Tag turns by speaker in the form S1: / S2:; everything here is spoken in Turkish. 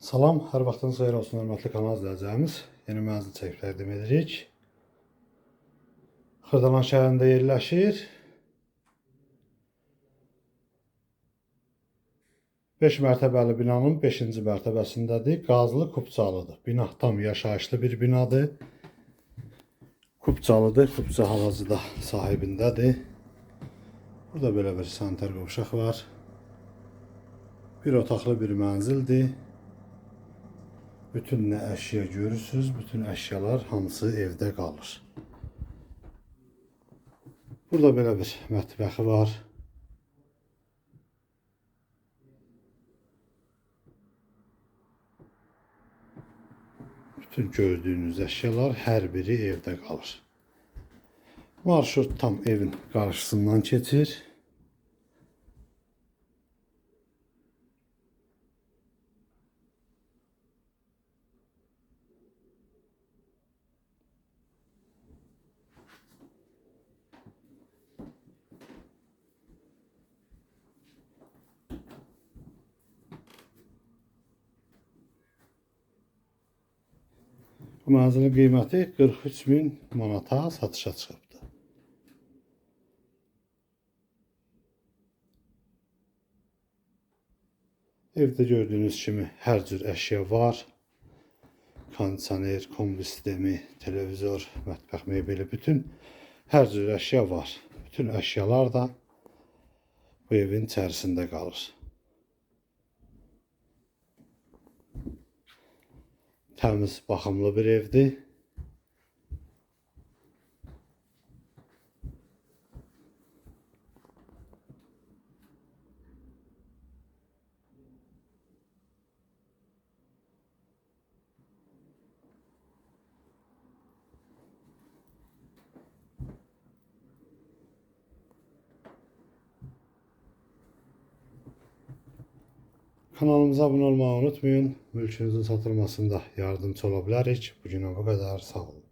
S1: Salam, hər vaxtınız xeyir olsun, hörmətli kanal izləyəcəyimiz. Yeni mənzil çəkib təqdim edirik. Xırdalan şəhərində yerləşir. 5 mərtəbəli binanın 5-ci mərtəbəsindədir. Qazlı Kupçalıdır. Bina tam yaşayışlı bir binadır. Kupçalıdır. Kupça havazı da sahibindədir. Burada belə bir sanitar qovşaq var. Bir otaqlı bir mənzildir. Bütün nə əşya görürsüz, bütün əşyalar hamısı evdə qalır. Burada belə bir mətbəxi var. Bütün gördüyünüz əşyalar hər biri evdə qalır. Marşrut tam evin qarşısından keçir. Mənzilin qiyməti 43 min manata satışa çıxıbdır. Evdə gördüyünüz kimi hər cür əşya var. Kondisioner, kombi sistemi, televizor, mətbəx mebeli, bütün hər cür əşya var. Bütün əşyalar da bu evin içərisində qalır. Təmiz, baxımlı bir evdir. Kanalımıza abone olmayı unutmayın. Mülkünüzün satılmasında yardımcı olabiliriz. Bugüne bu kadar. Sağ olun.